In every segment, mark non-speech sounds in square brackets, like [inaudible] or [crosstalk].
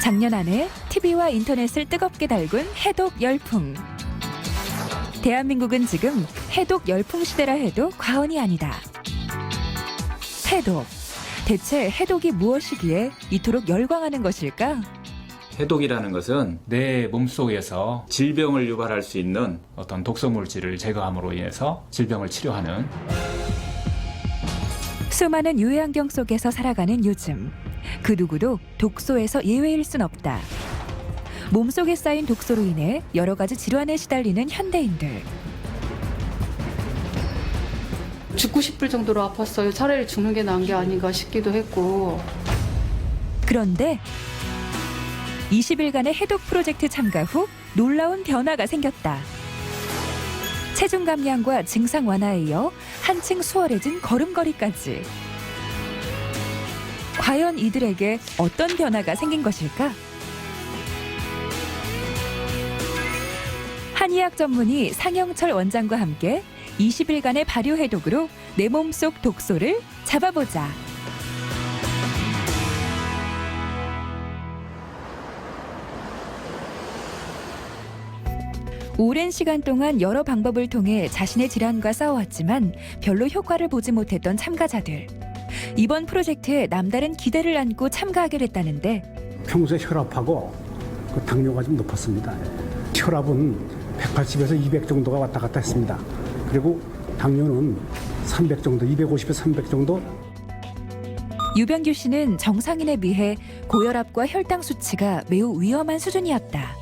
작년 안에 TV와 인터넷을 뜨겁게 달군 해독 열풍. 대한민국은 지금 해독 열풍 시대라 해도 과언이 아니다. 해독. 대체 해독이 무엇이기에 이토록 열광하는 것일까? 해독이라는 것은 내 몸속에서 질병을 유발할 수 있는 어떤 독소 물질을 제거함으로 인해서 질병을 치료하는 수많은 유해환경 속에서 살아가는 요즘 그 누구도 독소에서 예외일 순 없다. 몸속에 쌓인 독소로 인해 여러 가지 질환에 시달리는 현대인들. 죽고 싶을 정도로 아팠어요. 차라리 죽는 게 나은 게 아닌가 싶기도 했고. 그런데 20일간의 해독 프로젝트 참가 후 놀라운 변화가 생겼다. 체중 감량과 증상 완화에 이어 한층 수월해진 걸음걸이까지. 과연 이들에게 어떤 변화가 생긴 것일까? 한의학 전문의 상영철 원장과 함께 20일간의 발효 해독으로 내 몸속 독소를 잡아보자. 오랜 시간 동안 여러 방법을 통해 자신의 질환과 싸워왔지만 별로 효과를 보지 못했던 참가자들. 이번 프로젝트에 남다른 기대를 안고 참가하게 됐다는데 평소에 혈압하고 그 당뇨가 좀 높았습니다. 혈압은 180에서 200 정도가 왔다 갔다 했습니다. 그리고 당뇨는 300 정도, 250에서 300 정도 유병규 씨는 정상인에 비해 고혈압과 혈당 수치가 매우 위험한 수준이었다.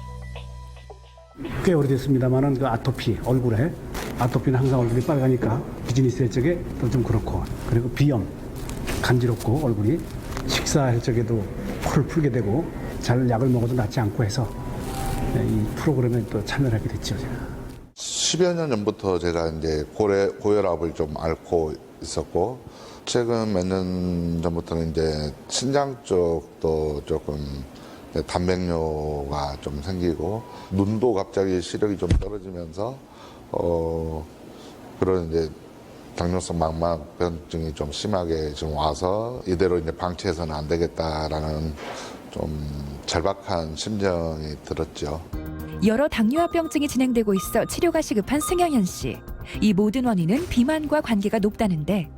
꽤 오래됐습니다만은 그 아토피 얼굴에 아토피는 항상 얼굴이 빨가니까 비즈니스 쪽에 또 좀 그렇고 그리고 비염 간지럽고 얼굴이 식사할 적에도 코를 풀게 되고 잘 약을 먹어도 낫지 않고 해서 네, 이 프로그램에 또 참여를 하게 됐죠 제가. 10여 년 전부터 제가 이제 고래, 고혈압을 좀 앓고 있었고, 최근 몇 년 전부터는 이제 신장 쪽도 조금 단백뇨가 좀 생기고, 눈도 갑자기 시력이 좀 떨어지면서, 어, 그런 이제 당뇨성 망막변증이 좀 심하게 지금 와서 이대로 이제 방치해서는 안 되겠다라는 좀 절박한 심정이 들었죠. 여러 당뇨합병증이 진행되고 있어 치료가 시급한 승영현 씨. 이 모든 원인은 비만과 관계가 높다는데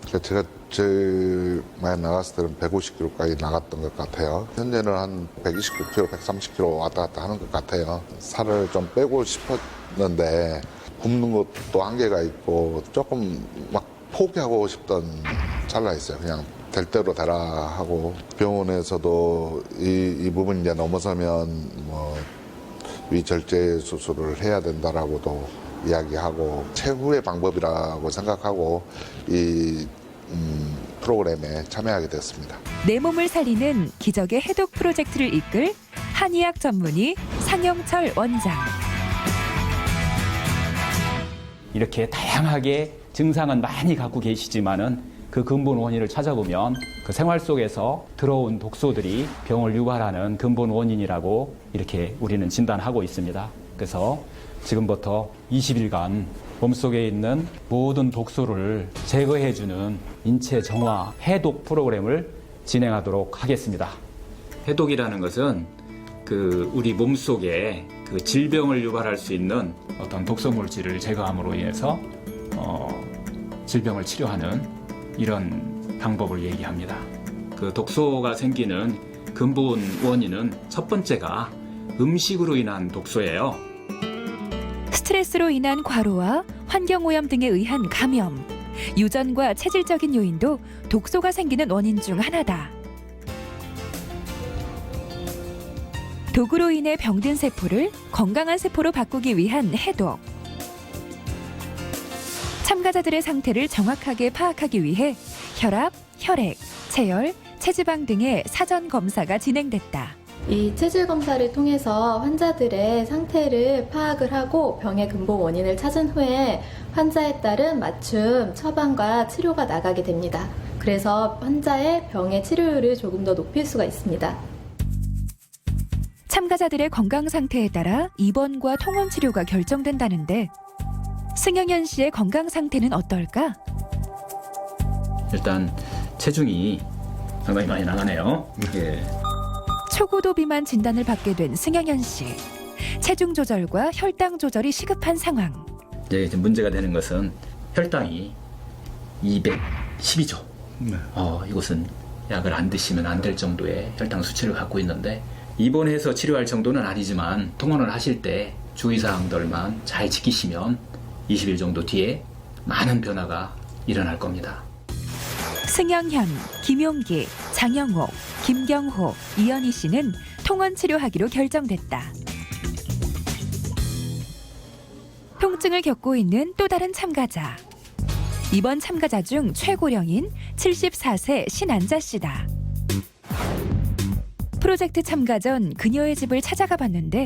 그러니까 제가 제일 많이 나갔을 때는 150kg까지 나갔던 것 같아요. 현재는 한 129kg, 130kg 왔다 갔다 하는 것 같아요. 살을 좀 빼고 싶었는데 굶는 것도 한계가 있고 조금 막 포기하고 싶던 찰나 있어요. 그냥 될 대로 되라 하고 병원에서도 이, 이 부분 이제 넘어서면 뭐 위절제 수술을 해야 된다라고도 이야기하고 최후의 방법이라고 생각하고 이 음, 프로그램에 참여하게 됐습니다. 내 몸을 살리는 기적의 해독 프로젝트를 이끌 한의학 전문의 상영철 원장. 이렇게 다양하게 증상은 많이 갖고 계시지만은 그 근본 원인을 찾아보면 그 생활 속에서 들어온 독소들이 병을 유발하는 근본 원인이라고 이렇게 우리는 진단하고 있습니다. 그래서 지금부터 20일간 몸속에 있는 모든 독소를 제거해주는 인체 정화 해독 프로그램을 진행하도록 하겠습니다. 해독이라는 것은 그 우리 몸 속에 그 질병을 유발할 수 있는 어떤 독소 물질을 제거함으로 인해서 어, 질병을 치료하는 이런 방법을 얘기합니다. 그 독소가 생기는 근본 원인은 첫 번째가 음식으로 인한 독소예요. 스트레스로 인한 과로와 환경 오염 등에 의한 감염, 유전과 체질적인 요인도 독소가 생기는 원인 중 하나다. 독으로 인해 병든 세포를 건강한 세포로 바꾸기 위한 해독. 참가자들의 상태를 정확하게 파악하기 위해 혈압, 혈액, 체열, 체지방 등의 사전 검사가 진행됐다. 이 체질 검사를 통해서 환자들의 상태를 파악을 하고 병의 근본 원인을 찾은 후에 환자에 따른 맞춤 처방과 치료가 나가게 됩니다. 그래서 환자의 병의 치료율을 조금 더 높일 수가 있습니다. 참가자들의 건강 상태에 따라 입원과 통원 치료가 결정된다는데 승영현 씨의 건강 상태는 어떨까? 일단 체중이 상당히 많이 나가네요. 예. 초고도 비만 진단을 받게 된 승영현 씨. 체중 조절과 혈당 조절이 시급한 상황. 이제 이제 문제가 되는 것은 혈당이 212죠. 어, 이것은 약을 안 드시면 안 될 정도의 혈당 수치를 갖고 있는데 입원해서 치료할 정도는 아니지만 통원을 하실 때 주의사항들만 잘 지키시면 20일 정도 뒤에 많은 변화가 일어날 겁니다. 승영현, 김용기, 장영호, 김경호, 이현희 씨는 통원 치료하기로 결정됐다. 통증을 겪고 있는 또 다른 참가자. 이번 참가자 중 최고령인 74세 신안자 씨다. 프로젝트 참가 전 그녀의 집을 찾아가 봤는데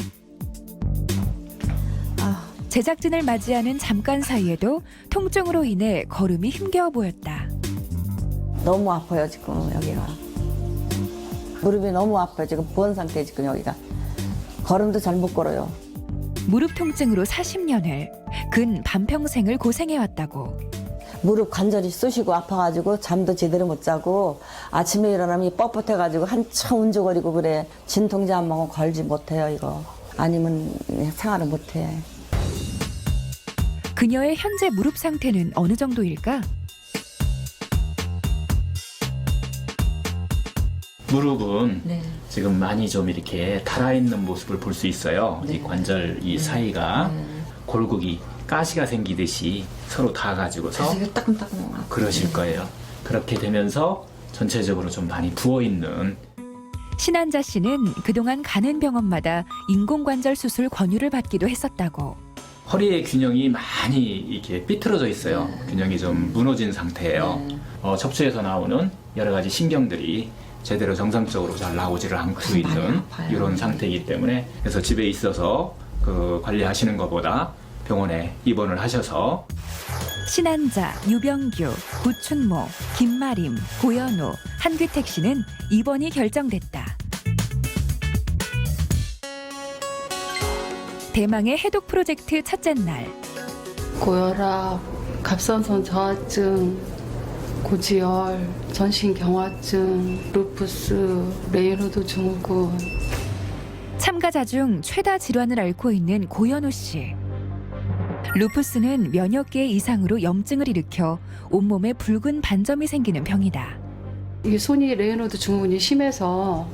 아, 제작진을 맞이하는 잠깐 사이에도 통증으로 인해 걸음이 힘겨워 보였다. 너무 아파요 지금 여기가 무릎이 너무 아파요 지금 부은 상태 지금 여기가 걸음도 잘 못 걸어요 무릎 통증으로 40년을 근 반평생을 고생해왔다고. 무릎 관절이 쑤시고 아파가지고 잠도 제대로 못 자고 아침에 일어나면 뻣뻣해가지고 한참 운죽거리고 그래 진통제 안 먹으면 걸지 못해요 이거 아니면 생활을 못해 그녀의 현재 무릎 상태는 어느 정도일까? 무릎은 네. 지금 많이 좀 이렇게 달아있는 모습을 볼 수 있어요. 이 관절 이 사이가 골격이 가시가 생기듯이 서로 닿아가지고서 따끔따끔 그러실 거예요. 그렇게 되면서 전체적으로 좀 많이 부어있는 신한자 씨는 그동안 가는 병원마다 인공관절 수술 권유를 받기도 했었다고. 허리의 균형이 많이 이렇게 삐뚤어져 있어요. 균형이 좀 무너진 상태예요. 어, 척추에서 나오는 여러 가지 신경들이 제대로 정상적으로 잘 나오지를 않고 있는 이런 상태이기 때문에 그래서 집에 있어서 그 관리하시는 것보다 병원에 입원을 하셔서 신한자, 유병규, 구춘모, 김마림, 고현우, 한규택 씨는 입원이 결정됐다. 대망의 해독 프로젝트 첫째 날. 고혈압, 갑상선 저하증, 고지혈, 전신 경화증, 루푸스, 레이노드 증후군, 참가자 중 최다 질환을 앓고 있는 고현우 씨. 루푸스는 면역 계 이상으로 염증을 일으켜 온몸에 붉은 반점이 생기는 병이다. 이게 손이 레이노드 증후군이 심해서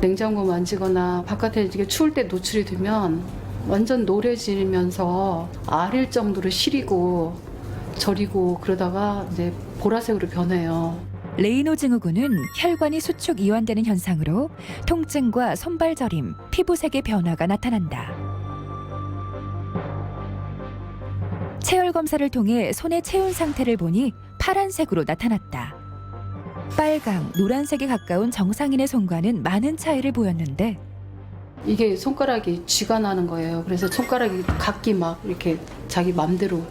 냉장고 만지거나 바깥에 이게 추울 때 노출이 되면 완전 노래지면서 아릴 정도로 시리고 저리고 그러다가 이제 보라색으로 변해요. 레이노 증후군은 혈관이 수축 이완되는 현상으로 통증과 손발 저림, 피부색의 변화가 나타난다. 체열 검사를 통해 손의 체온 상태를 보니 파란색으로 나타났다. 빨강, 노란색에 가까운 정상인의 손과는 많은 차이를 보였는데 이게 손가락이 쥐가 나는 거예요. 그래서 손가락이 각기 막 이렇게 자기 맘대로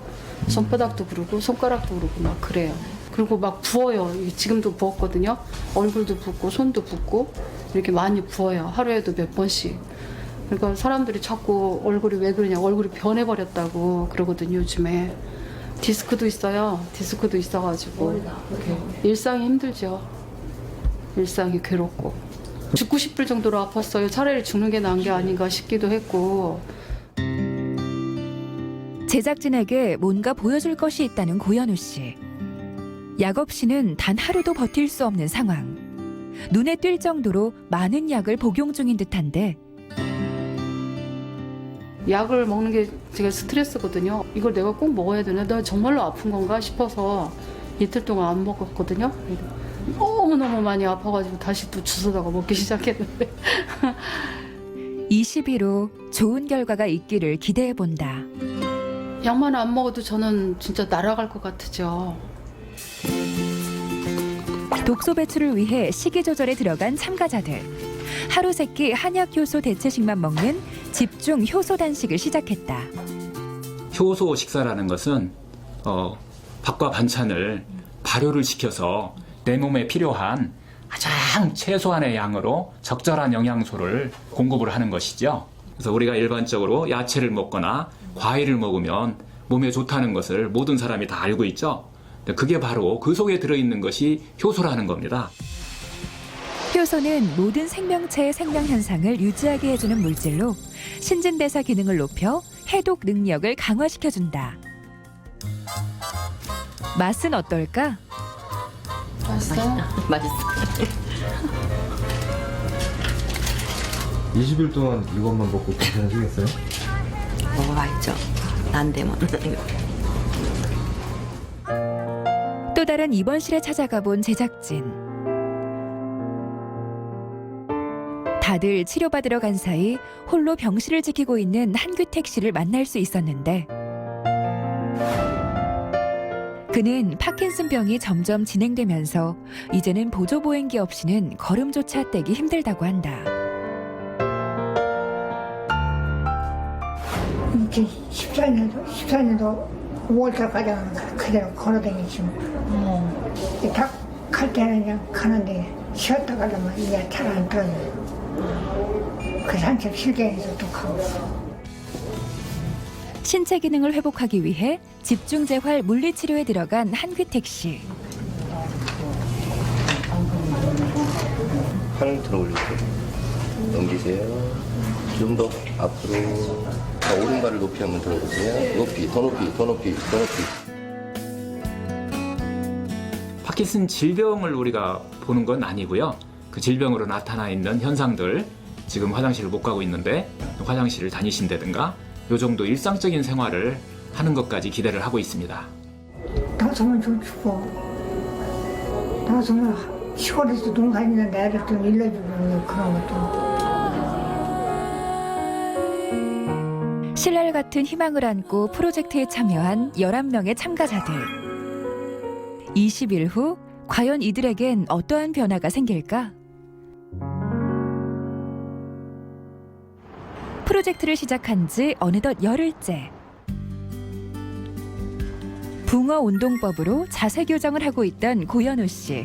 손바닥도 부르고 손가락도 부르고 막 그래요. 그리고 막 부어요. 지금도 부었거든요. 얼굴도 붓고 손도 붓고 이렇게 많이 부어요. 하루에도 몇 번씩. 그러니까 사람들이 자꾸 얼굴이 왜 그러냐, 얼굴이 변해버렸다고 그러거든요, 요즘에. 디스크도 있어요. 디스크도 있어가지고. 일상이 힘들죠. 일상이 괴롭고. 죽고 싶을 정도로 아팠어요. 차라리 죽는 게 나은 게 아닌가 싶기도 했고. 제작진에게 뭔가 보여줄 것이 있다는 고현우 씨. 약 없이는 단 하루도 버틸 수 없는 상황. 눈에 띌 정도로 많은 약을 복용 중인 듯한데 약을 먹는 게 제가 스트레스거든요. 이걸 내가 꼭 먹어야 되나? 나 정말로 아픈 건가 싶어서 이틀 동안 안 먹었거든요. 너무너무 많이 아파가지고 다시 또 주워다가 먹기 [laughs] 시작했는데. 22로 좋은 결과가 있기를 기대해 본다. 약만 안 먹어도 저는 진짜 날아갈 것 같으죠. 독소 배출을 위해 식이 조절에 들어간 참가자들. 하루 세끼 한약 효소 대체식만 먹는 집중 효소 단식을 시작했다. 효소 식사라는 것은 어, 밥과 반찬을 발효를 시켜서 내 몸에 필요한 가장 최소한의 양으로 적절한 영양소를 공급을 하는 것이죠. 그래서 우리가 일반적으로 야채를 먹거나 과일을 먹으면 몸에 좋다는 것을 모든 사람이 다 알고 있죠. 그게 바로 그 속에 들어있는 것이 효소라는 겁니다. 효소는 모든 생명체의 생명 현상을 유지하게 해주는 물질로 신진대사 기능을 높여 해독 능력을 강화시켜준다. 맛은 어떨까? 맛있어요? 맛있어. 20일 동안 이것만 먹고 괜찮으시겠어요? 먹어봐야죠. 난 되면. 또 다른 입원실에 찾아가 본 제작진. 다들 치료받으러 간 사이 홀로 병실을 지키고 있는 한규택 씨를 만날 수 있었는데 그는 파킨슨 병이 점점 진행되면서 이제는 보조 보행기 없이는 걸음조차 떼기 힘들다고 한다. 이렇게 14년도, 14년도 5월달까지 그대로 걸어다니지 뭐. 딱갈 때는 그냥 가는데 쉬었다 가려면 이게 잘안 떨어져요. 그 산책 실경에서 또 가고. 신체 기능을 회복하기 위해 집중 재활 물리 치료에 들어간 한규택 씨. 팔을 들어 올리세요. 넘기세요. 좀 더 앞으로. 자, 오른발을 높이 한번 들어보세요. 높이, 더 높이, 더 높이, 더 높이. 파킨슨 질병을 우리가 보는 건 아니고요. 그 질병으로 나타나 있는 현상들 지금 화장실을 못 가고 있는데 화장실을 다니신다든가 요 정도 일상적인 생활을 하는 것까지 기대를 하고 있습니다. 나서면 좀 추워. 나서면 시골에서 농사 있는 애들 좀 일러주고 그런 것도. 신랄 같은 희망을 안고 프로젝트에 참여한 11명의 참가자들. 20일 후 과연 이들에겐 어떠한 변화가 생길까? 프로젝트를 시작한 지 어느덧 열흘째. 붕어 운동법으로 자세 교정을 하고 있던 고현우 씨.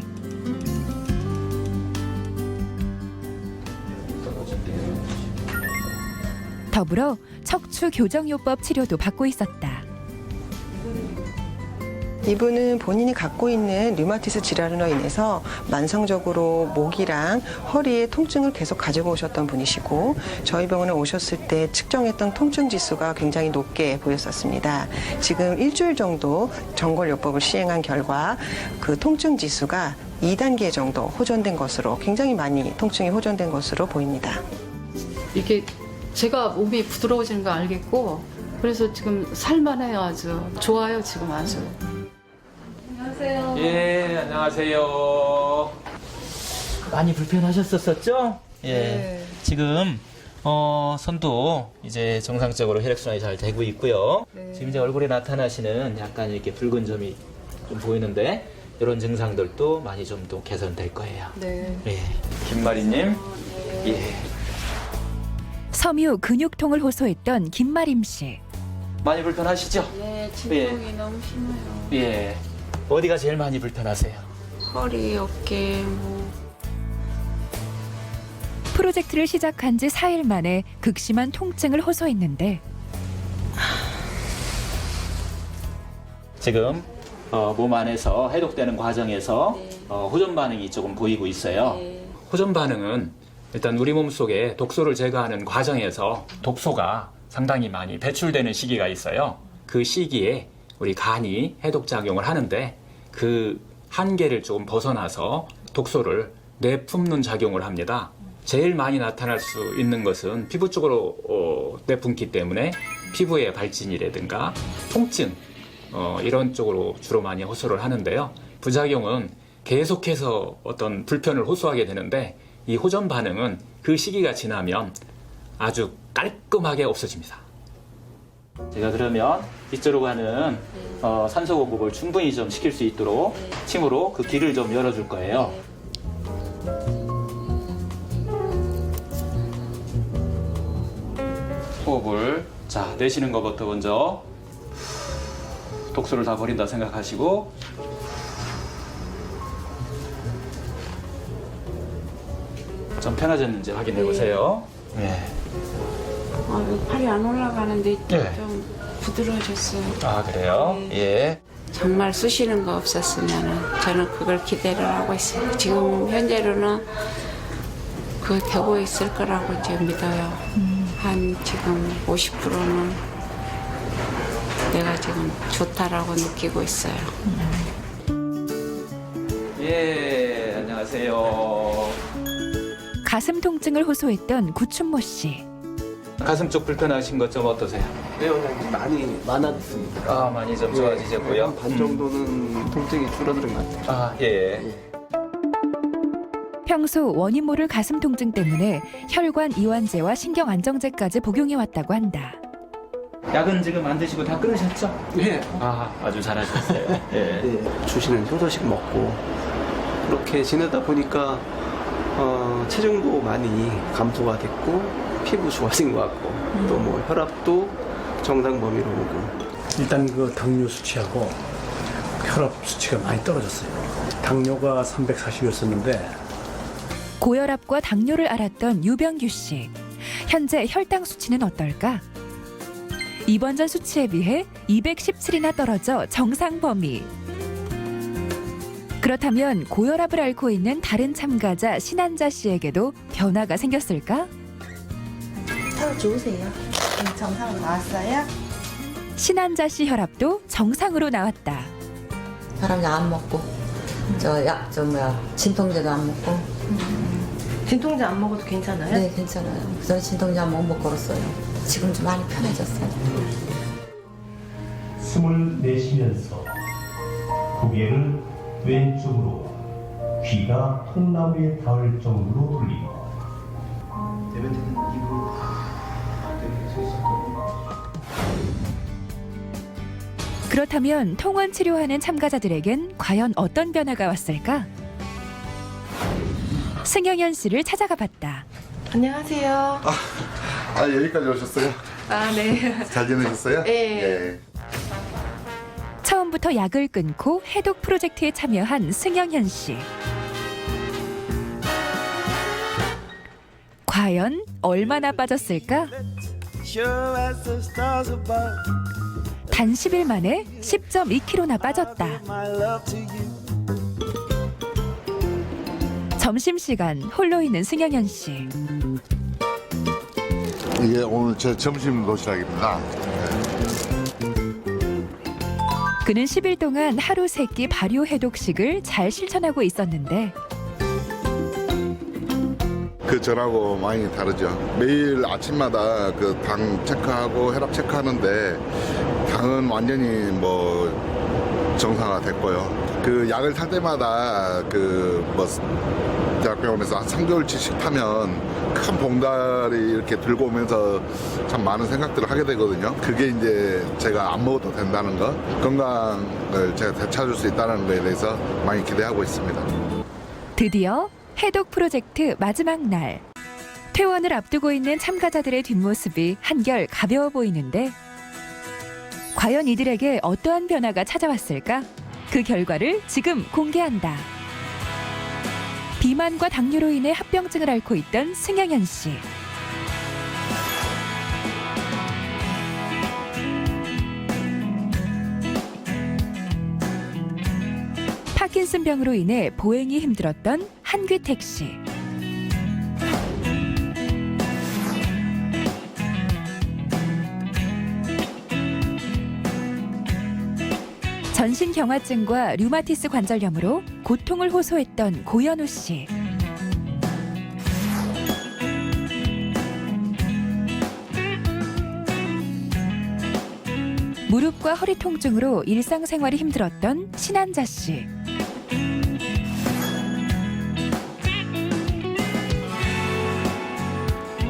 더불어 척추 교정요법 치료도 받고 있었다. 이분은 본인이 갖고 있는 류마티스 질환으로 인해서 만성적으로 목이랑 허리에 통증을 계속 가지고 오셨던 분이시고 저희 병원에 오셨을 때 측정했던 통증 지수가 굉장히 높게 보였었습니다. 지금 일주일 정도 정골요법을 시행한 결과 그 통증 지수가 2단계 정도 호전된 것으로 굉장히 많이 통증이 호전된 것으로 보입니다. 이게 제가 몸이 부드러워지는 거 알겠고 그래서 지금 살만해요 아주 좋아요 지금 아주. 예, 안녕하세요. 많이 불편하셨었었죠? 예. 네. 지금 어, 손도 이제 정상적으로 혈액순환이 잘 되고 있고요. 네. 지금 이제 얼굴에 나타나시는 약간 이렇게 붉은 점이 좀 보이는데 이런 증상들도 많이 좀또 개선될 거예요. 네. 예. 김마리님. 예. 섬유 근육통을 호소했던 김마림 씨. 많이 불편하시죠? 네, 진통이 너무 심해요. 예. 어디가 제일 많이 불편하세요? 허리, 어깨, 뭐 프로젝트를 시작한 지 4일 만에 극심한 통증을 호소했는데 지금 어, 몸 안에서 해독되는 과정에서 어, 호전 반응이 조금 보이고 있어요. 호전 반응은 일단 우리 몸 속에 독소를 제거하는 과정에서 독소가 상당히 많이 배출되는 시기가 있어요. 그 시기에 우리 간이 해독 작용을 하는데 그 한계를 조금 벗어나서 독소를 내뿜는 작용을 합니다. 제일 많이 나타날 수 있는 것은 피부 쪽으로 어, 내뿜기 때문에 피부의 발진이라든가 통증 어, 이런 쪽으로 주로 많이 호소를 하는데요. 부작용은 계속해서 어떤 불편을 호소하게 되는데 이 호전 반응은 그 시기가 지나면 아주 깔끔하게 없어집니다. 제가 그러면 이쪽으로 가는 어, 산소 공급을 충분히 좀 시킬 수 있도록 침으로 그 길을 좀 열어줄 거예요. 호흡을 자 내쉬는 것부터 먼저 독소를 다 버린다 생각하시고 좀 편해졌는지 확인해 보세요. 네. 아, 여기 팔이 안 올라가는데 네. 좀 부드러워졌어요. 아 그래요? 예. 정말 쑤시는 거 없었으면 저는 그걸 기대를 하고 있어요. 지금 현재로는 그 되고 있을 거라고 이제 믿어요. 한 지금 50%는 내가 지금 좋다라고 느끼고 있어요. 예, 안녕하세요. 가슴 통증을 호소했던 구춘모 씨. 가슴 쪽 불편하신 것 좀 어떠세요? 네, 원장님 많이 많아졌습니다. 아, 많이 좀 좋아지셨고요. 한반 정도는 통증이 줄어드는 것 같아요. 아, 예. 평소 원인 모를 가슴 통증 때문에 혈관 이완제와 신경 안정제까지 복용해 왔다고 한다. 약은 지금 안 드시고 다 끊으셨죠? 네. 아, 아주 잘하셨어요. [laughs] 예. 네, 주시는 효소식 먹고 그렇게 지내다 보니까 어, 체중도 많이 감소가 됐고 피부 좋아진 것 같고 또 뭐 혈압도 정상 범위로 오고 일단 그 당뇨 수치하고 혈압 수치가 많이 떨어졌어요. 당뇨가 340이었었는데 고혈압과 당뇨를 앓았던 유병규 씨. 현재 혈당 수치는 어떨까? 이번 전 수치에 비해 217이나 떨어져 정상 범위. 그렇다면 고혈압을 앓고 있는 다른 참가자 신한자 씨에게도 변화가 생겼을까? 더 좋으세요? 정상으로 나왔어요? 신한자 씨 혈압도 정상으로 나왔다. 사람 약 안 먹고 저 약 저 뭐야 진통제도 안 먹고 진통제 안 먹어도 괜찮아요? 네 괜찮아요. 저는 진통제 안 먹고 못 걸었어요. 지금 좀 많이 편해졌어요. 숨을 내쉬면서 고개를 왼쪽으로 귀가 통나무에 닿을 정도로 돌리고 그렇다면 통원 치료하는 참가자들에겐 과연 어떤 변화가 왔을까? 승영현 씨를 찾아가 봤다. 안녕하세요. 아 여기까지 오셨어요? 아, 네. 잘 지내셨어요? 네. 예. 처음부터 약을 끊고 해독 프로젝트에 참여한 승영현 씨. 과연 얼마나 빠졌을까? 단 10일 만에 10.2kg나 빠졌다. 점심시간 홀로 있는 승영현 씨. 이게 오늘 제 점심 도시락입니다. 그는 10일 동안 하루 세 끼 발효 해독식을 잘 실천하고 있었는데 그 전하고 많이 다르죠. 매일 아침마다 그 당 체크하고 혈압 체크하는데 당은 완전히 뭐 정상화 됐고요. 그 약을 탈 때마다 그뭐 대학병원에서 한 3개월치씩 타면 큰 봉다리 이렇게 들고 오면서 참 많은 생각들을 하게 되거든요. 그게 이제 제가 안 먹어도 된다는 거, 건강을 제가 되찾을 수 있다는 거에 대해서 많이 기대하고 있습니다. 드디어 해독 프로젝트 마지막 날. 퇴원을 앞두고 있는 참가자들의 뒷모습이 한결 가벼워 보이는데 과연 이들에게 어떠한 변화가 찾아왔을까? 그 결과를 지금 공개한다. 비만과 당뇨로 인해 합병증을 앓고 있던 승영현 씨. 파킨슨병으로 인해 보행이 힘들었던 한귀택 씨. 전신 경화증과 류마티스 관절염으로 고통을 호소했던 고현우 씨. 무릎과 허리 통증으로 일상생활이 힘들었던 신한자 씨.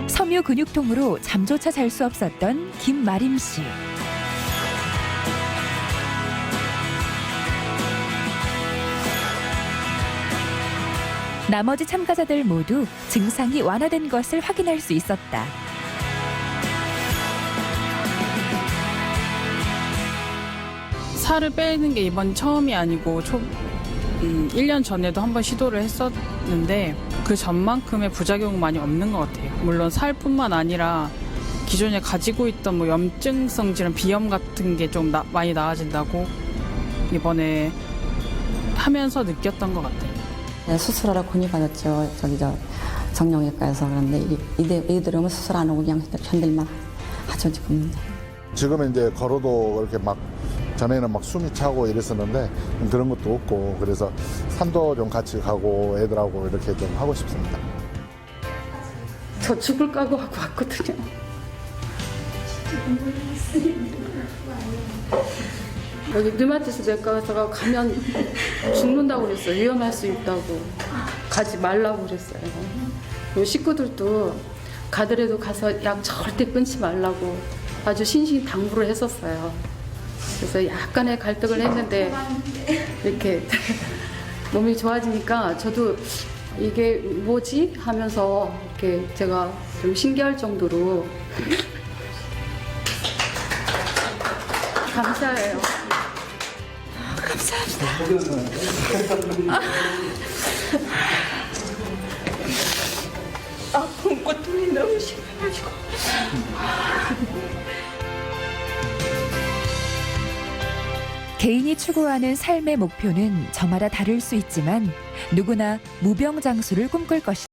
섬유 근육통으로 잠조차 잘 수 없었던 김마림 씨. 나머지 참가자들 모두 증상이 완화된 것을 확인할 수 있었다. 살을 빼는 게 이번 처음이 아니고 초, 음, 1년 전에도 한번 시도를 했었는데 그 전만큼의 부작용은 많이 없는 것 같아요. 물론 살뿐만 아니라 기존에 가지고 있던 뭐 염증성 질환, 비염 같은 게 좀 많이 나아진다고 이번에 하면서 느꼈던 것 같아요. 네, 수술하러 군이 가졌죠. 저기 저 정형외과에서 그런데 이- 이대 이대로면 수술 안 하고 그냥 견딜만 하죠 지금. 지금은 이제 걸어도 그렇게 막 전에는 막 숨이 차고 이랬었는데 그런 것도 없고 그래서 산도 좀 같이 가고 애들하고 이렇게 좀 하고 싶습니다. 저 죽을 각오하고 왔거든요. 여기 르마티스 내과에서 가면 죽는다고 그랬어요. 위험할 수 있다고. 가지 말라고 그랬어요. 식구들도 가더라도 가서 약 절대 끊지 말라고 아주 신신 당부를 했었어요. 그래서 약간의 갈등을 했는데 이렇게 [laughs] 몸이 좋아지니까 저도 이게 뭐지 하면서 이렇게 제가 좀 신기할 정도로 감사해요. 아픈 고통이 너무 심해가지고. 개인이 추구하는 삶의 목표는 저마다 다를 수 있지만 누구나 무병장수를 꿈꿀 것이다.